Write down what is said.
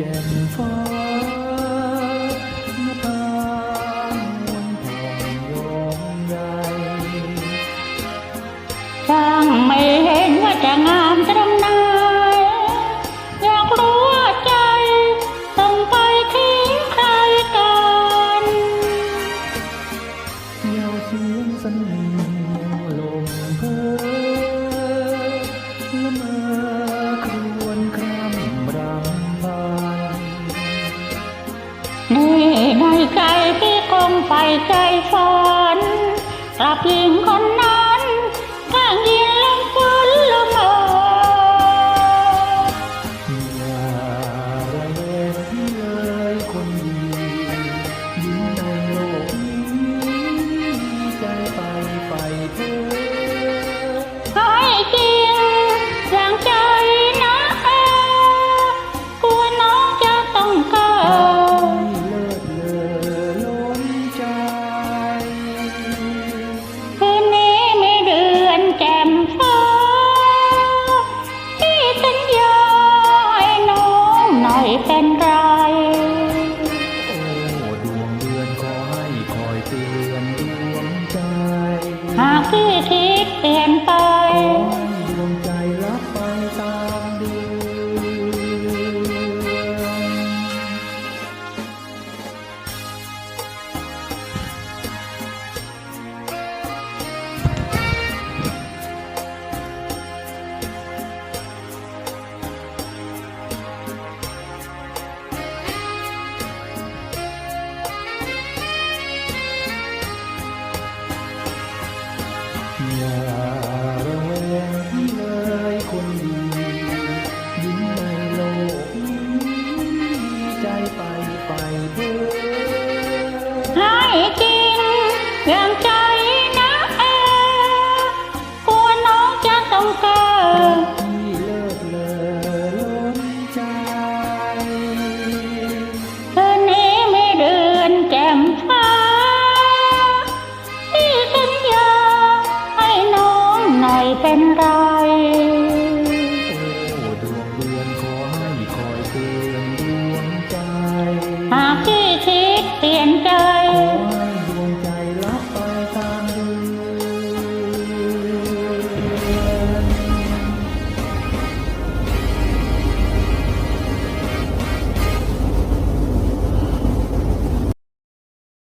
again. ใจที่คงไฟใจฝันกลับยิง ไร โอ้ดวงเดือนขอให้คอยเตือนดวงใจ หากที่คิดเปลี่ยนไป ให้กินเยี่ใจนะเออกลัน้องจะต้องกิดที่เลิกเลอล้นใจคืนนี้ไม่เดินแจ่มฟ้าที่สัญญาให้น้องหน่อยเป็นไร หากที่คิดเปลี่ยนใจ